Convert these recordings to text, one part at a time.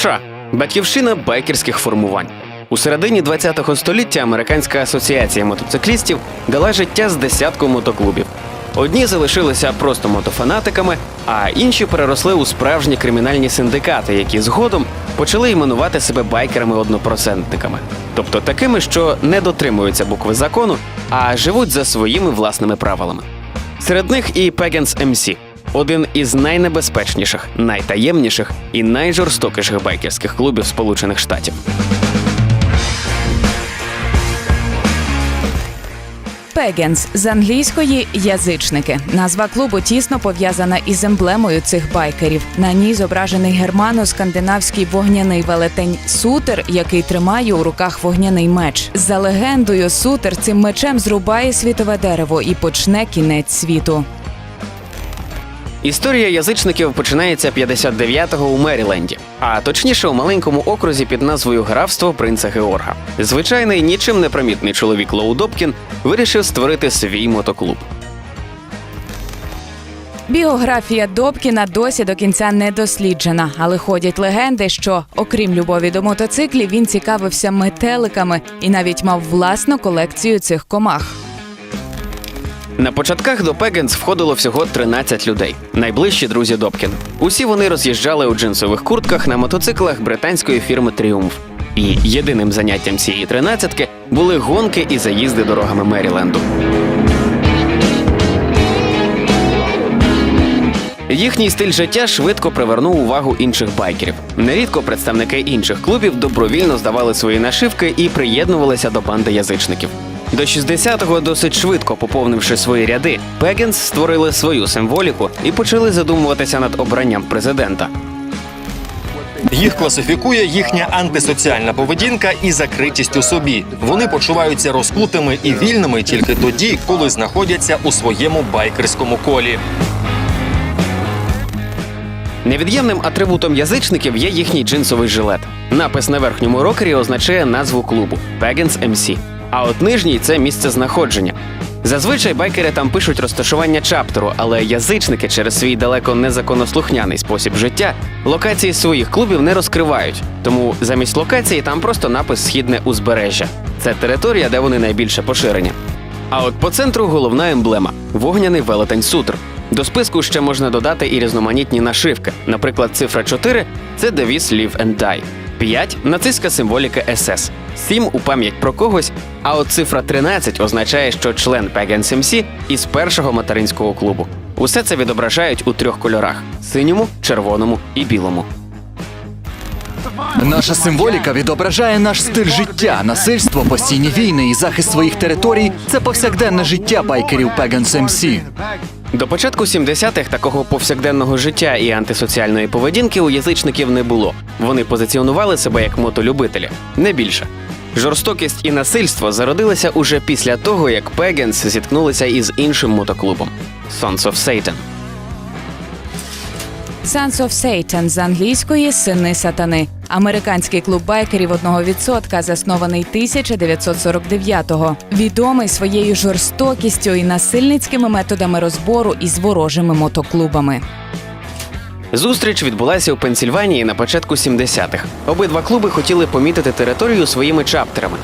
США батьківщина байкерських формувань. У середині ХХ століття Американська асоціація мотоциклістів дала життя з десятку мотоклубів. Одні залишилися просто мотофанатиками, а інші переросли у справжні кримінальні синдикати, які згодом почали іменувати себе байкерами-однопроцентниками, тобто такими, що не дотримуються букви закону, а живуть за своїми власними правилами. Серед них і Pagans MC – один із найнебезпечніших, найтаємніших і найжорстокіших байкерських клубів Сполучених Штатів. Пегенс з англійської язичники. Назва клубу тісно пов'язана із емблемою цих байкерів. На ній зображений германо-скандинавський вогняний велетень Сутер, який тримає у руках вогняний меч. За легендою, Сутер цим мечем зрубає світове дерево і почне кінець світу. Історія язичників починається 59-го у Меріленді, а точніше у маленькому окрузі під назвою Графство принца Георга. Звичайний нічим не примітний чоловік Лоу Добкін вирішив створити свій мотоклуб. Біографія Добкіна досі до кінця не досліджена, але ходять легенди, що, окрім любові до мотоциклів, він цікавився метеликами і навіть мав власну колекцію цих комах. На початках до Пегенс входило всього 13 людей, найближчі друзі Добкін. Усі вони роз'їжджали у джинсових куртках на мотоциклах британської фірми Тріумф. І єдиним заняттям цієї тринадцятки були гонки і заїзди дорогами Меріленду. Їхній стиль життя швидко привернув увагу інших байкерів. Нерідко представники інших клубів добровільно здавали свої нашивки і приєднувалися до банди язичників. До 60-го, досить швидко поповнивши свої ряди, Пегенс створили свою символіку і почали задумуватися над обранням президента. Їх класифікує їхня антисоціальна поведінка і закритість у собі. Вони почуваються розкутими і вільними тільки тоді, коли знаходяться у своєму байкерському колі. Невід'ємним атрибутом язичників є їхній джинсовий жилет. Напис на верхньому рокері означає назву клубу Pagans MC. А от нижній це місце знаходження. Зазвичай байкери там пишуть розташування чаптеру, але язичники через свій далеко незаконослухняний спосіб життя локації своїх клубів не розкривають. Тому замість локації там просто напис Східне узбережжя. Це територія, де вони найбільше поширені. А от по центру головна емблема вогняний велетень сутр. До списку ще можна додати і різноманітні нашивки. Наприклад, цифра 4 – це девіз Live and Die. 5 – нацистська символіка СС. 7 – у пам'ять про когось. А от цифра 13 означає, що член Пеген MC із першого материнського клубу. Усе це відображають у трьох кольорах: синьому, червоному і білому. Наша символіка відображає наш стиль життя, насильство, постійні війни і захист своїх територій це повсякденне життя байкерів Pagans MC. До початку 70-х такого повсякденного життя і антисоціальної поведінки у язичників не було. Вони позиціонували себе як мотолюбителі, не більше. Жорстокість і насильство зародилися уже після того, як Пегенс зіткнулися із іншим мотоклубом Sons of Satan. Sons of Satan з англійської сини сатани. Американський клуб байкерів 1% заснований 1949-го. Відомий своєю жорстокістю і насильницькими методами розбору із ворожими мотоклубами. Зустріч відбулася у Пенсільванії на початку 70-х. Обидва клуби хотіли помітити територію своїми чаптерами.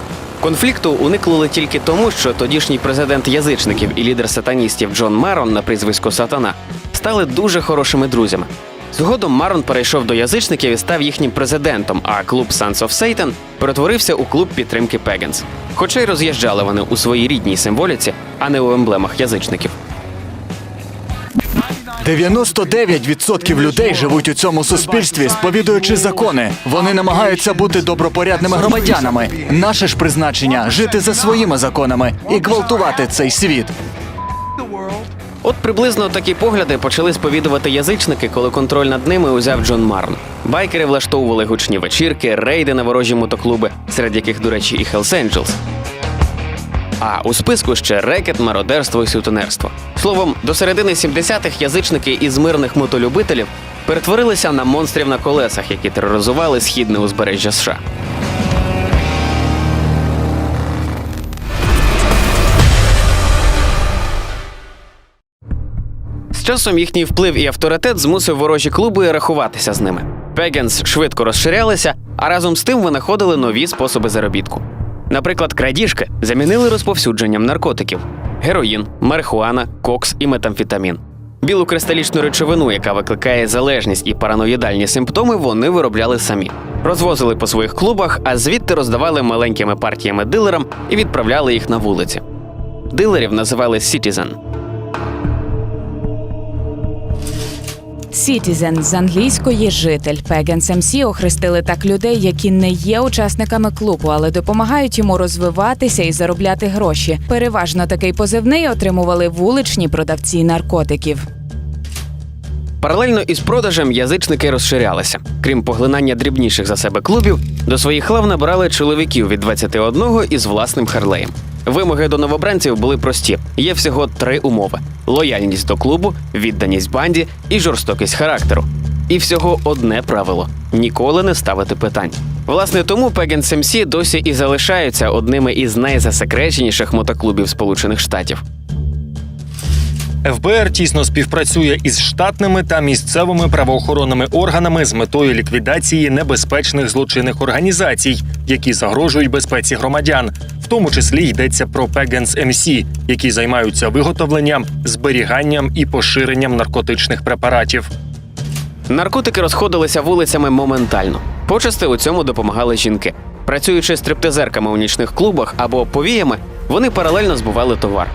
Конфлікту уникнули тільки тому, що тодішній президент язичників і лідер сатаністів Джон Марон на прізвисько Сатана стали дуже хорошими друзями. Згодом Марон перейшов до язичників і став їхнім президентом, а клуб Sons of Satan перетворився у клуб підтримки Пегенс. Хоча й роз'їжджали вони у своїй рідній символіці, а не у емблемах язичників. 99% людей живуть у цьому суспільстві, сповідуючи закони. Вони намагаються бути добропорядними громадянами. Наше ж призначення жити за своїми законами і гвалтувати цей світ. От приблизно такі погляди почали сповідувати язичники, коли контроль над ними узяв Джон Марн. Байкери влаштовували гучні вечірки, рейди на ворожі мотоклуби, серед яких, до речі, і Hells Angels. А у списку ще рекет, мародерство і сутенерство. Словом, до середини 70-х язичники із мирних мотолюбителів перетворилися на монстрів на колесах, які тероризували східне узбережжя США. З часом їхній вплив і авторитет змусив ворожі клуби рахуватися з ними. Пегенс швидко розширялися, а разом з тим винаходили нові способи заробітку. Наприклад, крадіжки замінили розповсюдженням наркотиків: героїн, марихуана, кокс і метамфетамін. Білу кристалічну речовину, яка викликає залежність і параноїдальні симптоми, вони виробляли самі. Розвозили по своїх клубах, а звідти роздавали маленькими партіями дилерам і відправляли їх на вулиці. Дилерів називали Citizen. Citizen з англійської житель. Pagans MC охрестили так людей, які не є учасниками клубу, але допомагають йому розвиватися і заробляти гроші. Переважно такий позивний отримували вуличні продавці наркотиків. Паралельно із продажем язичники розширялися. Крім поглинання дрібніших за себе клубів, до своїх лав набирали чоловіків від 21 із власним харлеєм. Вимоги до новобранців були прості: є всього три умови: лояльність до клубу, відданість банді і жорстокість характеру. І всього одне правило ніколи не ставити питань. Власне, тому Pagans MC досі і залишаються одними із найзасекреченіших мотоклубів Сполучених Штатів. ФБР тісно співпрацює із штатними та місцевими правоохоронними органами з метою ліквідації небезпечних злочинних організацій, які загрожують безпеці громадян. В тому числі йдеться про Pagans MC, які займаються виготовленням, зберіганням і поширенням наркотичних препаратів. Наркотики розходилися вулицями моментально. Почасти у цьому допомагали жінки. Працюючи стриптизерками у нічних клубах або повіями, вони паралельно збували товар.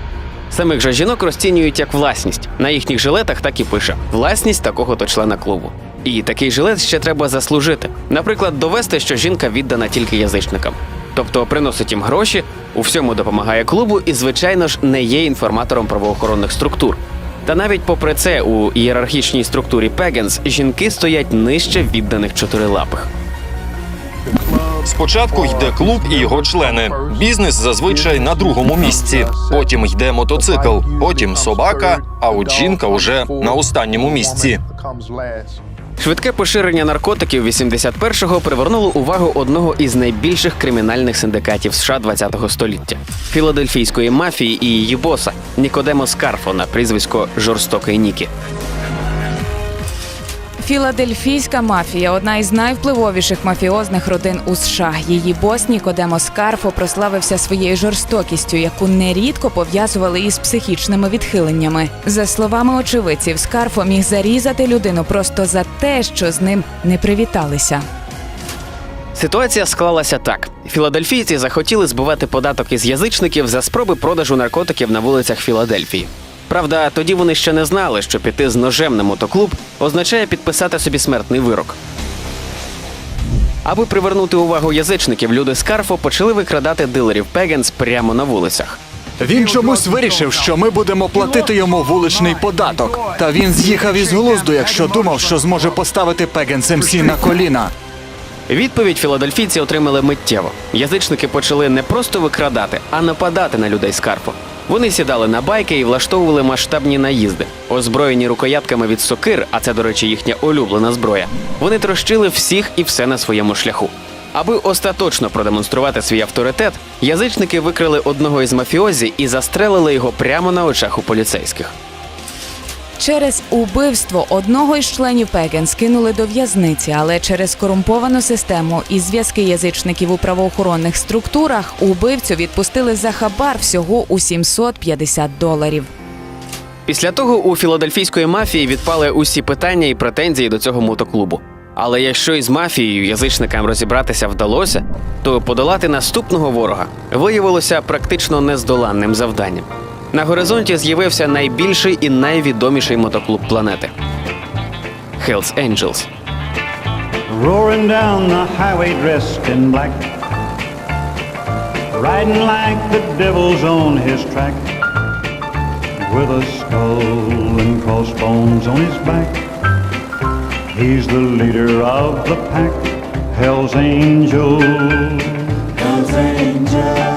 Самих же жінок розцінюють як власність. На їхніх жилетах так і пише власність такого-то члена клубу. І такий жилет ще треба заслужити. Наприклад, довести, що жінка віддана тільки язичникам. Тобто приносить їм гроші, у всьому допомагає клубу і, звичайно ж, не є інформатором правоохоронних структур. Та навіть попри це, у ієрархічній структурі Пегенс жінки стоять нижче відданих чотирилапих. Спочатку йде клуб і його члени. Бізнес зазвичай на другому місці. Потім йде мотоцикл, потім собака. А от жінка уже на останньому місці. Швидке поширення наркотиків 81-го привернуло увагу одного із найбільших кримінальних синдикатів США 20-го століття філадельфійської мафії і її боса Нікодемо Скарфо на прізвисько Жорстокий Нікі. Філадельфійська мафія одна із найвпливовіших мафіозних родин у США. Її бос Нікодемо Скарфо прославився своєю жорстокістю, яку нерідко пов'язували із психічними відхиленнями. За словами очевидців, Скарфо міг зарізати людину просто за те, що з ним не привіталися. Ситуація склалася так: філадельфійці захотіли збивати податок із язичників за спроби продажу наркотиків на вулицях Філадельфії. Правда, тоді вони ще не знали, що піти з ножем на мотоклуб означає підписати собі смертний вирок. Аби привернути увагу язичників, люди з Карфо почали викрадати дилерів Пегенс прямо на вулицях. Він чомусь вирішив, що ми будемо платити йому вуличний податок. Та він з'їхав із глузду, якщо думав, що зможе поставити Пегенс МС на коліна. Відповідь філадельфійці отримали миттєво. Язичники почали не просто викрадати, а нападати на людей з Карфо. Вони сідали на байки і влаштовували масштабні наїзди, озброєні рукоятками від сокир, а це, до речі, їхня улюблена зброя. Вони трощили всіх і все на своєму шляху. Аби остаточно продемонструвати свій авторитет, язичники викрили одного із мафіозі і застрелили його прямо на очах у поліцейських. Через убивство одного із членів Пеген скинули до в'язниці, але через корумповану систему і зв'язки язичників у правоохоронних структурах убивцю відпустили за хабар всього у 750 доларів. Після того у філадельфійської мафії відпали усі питання і претензії до цього мотоклубу. Але якщо із мафією язичникам розібратися вдалося, то подолати наступного ворога виявилося практично нездоланним завданням. На горизонті з'явився найбільший і найвідоміший мотоклуб планети Hells Angels. Roaring down the highway dressed in black. Riding like the devil's on his track. With a skull and crossbones on his back. He's the leader of the pack. Hell's Angel. Hell's Angel.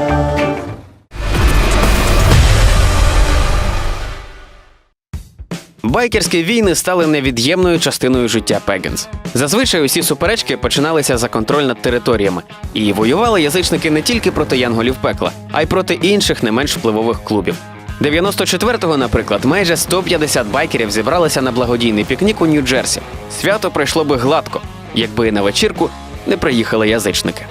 Байкерські війни стали невід'ємною частиною життя Пегенс. Зазвичай усі суперечки починалися за контроль над територіями, і воювали язичники не тільки проти янголів пекла, а й проти інших не менш впливових клубів. 94-го, наприклад, майже 150 байкерів зібралися на благодійний пікнік у Нью-Джерсі. Свято пройшло би гладко. якби на вечірку не приїхали язичники.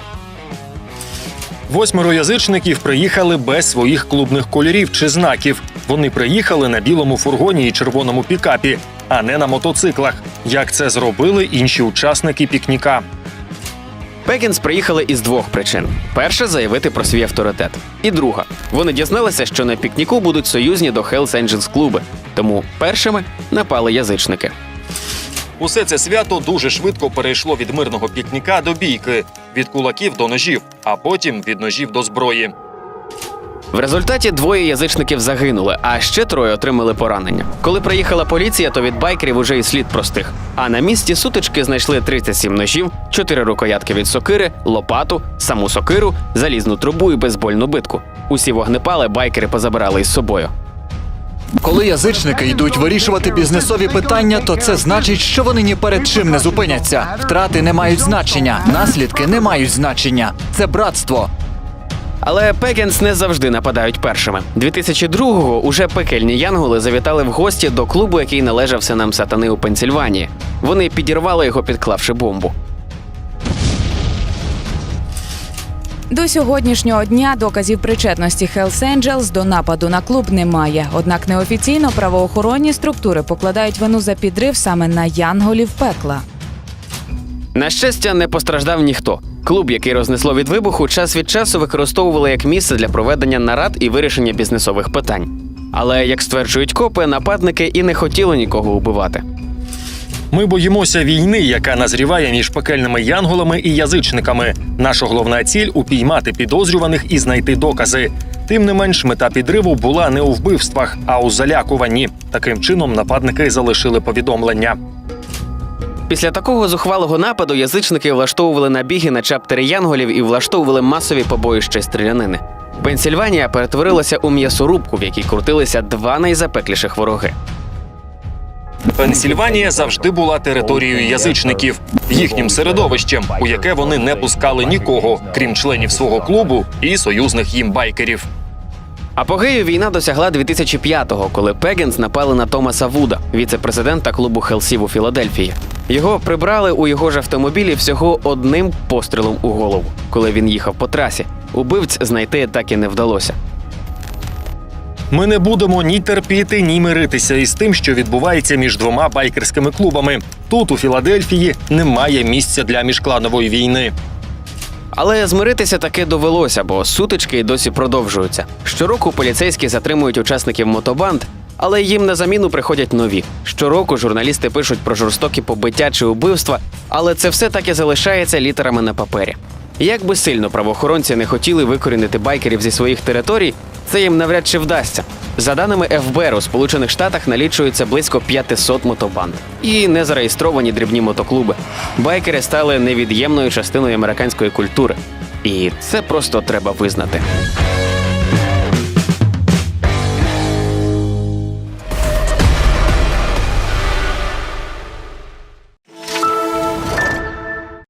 Восьмеро язичників приїхали без своїх клубних кольорів чи знаків. Вони приїхали на білому фургоні і червоному пікапі, а не на мотоциклах, як це зробили інші учасники пікніка. Пекінс приїхали із двох причин: перша заявити про свій авторитет, і друга вони дізналися, що на пікніку будуть союзні до Hells Angels клуби, тому першими напали язичники. Усе це свято дуже швидко перейшло від мирного пікніка до бійки, від кулаків до ножів, а потім від ножів до зброї. В результаті двоє язичників загинули, а ще троє отримали поранення. Коли приїхала поліція, то від байкерів уже і слід простих. А на місці сутички знайшли 37 ножів, 4 рукоятки від сокири, лопату, саму сокиру, залізну трубу і бейсбольну битку. Усі вогнепали байкери позабирали із собою. Коли язичники йдуть вирішувати бізнесові питання, то це значить, що вони ні перед чим не зупиняться. Втрати не мають значення, наслідки не мають значення. Це братство. Але Пекінс не завжди нападають першими. 2002-го уже пекельні янголи завітали в гості до клубу, який належав синам сатани у Пенсільванії. Вони підірвали його, підклавши бомбу. До сьогоднішнього дня доказів причетності Hells Angels до нападу на клуб немає. Однак неофіційно правоохоронні структури покладають вину за підрив саме на янголів пекла. На щастя, не постраждав ніхто. Клуб, який рознесло від вибуху, час від часу використовували як місце для проведення нарад і вирішення бізнесових питань. Але, як стверджують копи, нападники і не хотіли нікого убивати. Ми боїмося війни, яка назріває між пекельними янголами і язичниками. Наша головна ціль упіймати підозрюваних і знайти докази. Тим не менш, мета підриву була не у вбивствах, а у залякуванні. Таким чином нападники залишили повідомлення. Після такого зухвалого нападу язичники влаштовували набіги на чаптери янголів і влаштовували масові побоїща стрілянини. Пенсільванія перетворилася у м'ясорубку, в якій крутилися два найзапекліших вороги. Пенсільванія завжди була територією язичників, їхнім середовищем, у яке вони не пускали нікого, крім членів свого клубу і союзних їм байкерів. Апогею війна досягла 2005-го, коли Пегенс напали на Томаса Вуда, віце-президента клубу Хелсів у Філадельфії. Його прибрали у його ж автомобілі всього одним пострілом у голову, коли він їхав по трасі. Убивць знайти так і не вдалося. Ми не будемо ні терпіти, ні миритися із тим, що відбувається між двома байкерськими клубами. Тут, у Філадельфії, немає місця для міжкланової війни. Але змиритися таки довелося, бо сутички досі продовжуються. Щороку поліцейські затримують учасників мотобанд, але їм на заміну приходять нові. Щороку журналісти пишуть про жорстокі побиття чи убивства, але це все так і залишається літерами на папері. Як би сильно правоохоронці не хотіли викорінити байкерів зі своїх територій, це їм навряд чи вдасться. За даними ФБР, у Сполучених Штатах налічується близько 500 мотобанд і незареєстровані дрібні мотоклуби. Байкери стали невід'ємною частиною американської культури, і це просто треба визнати.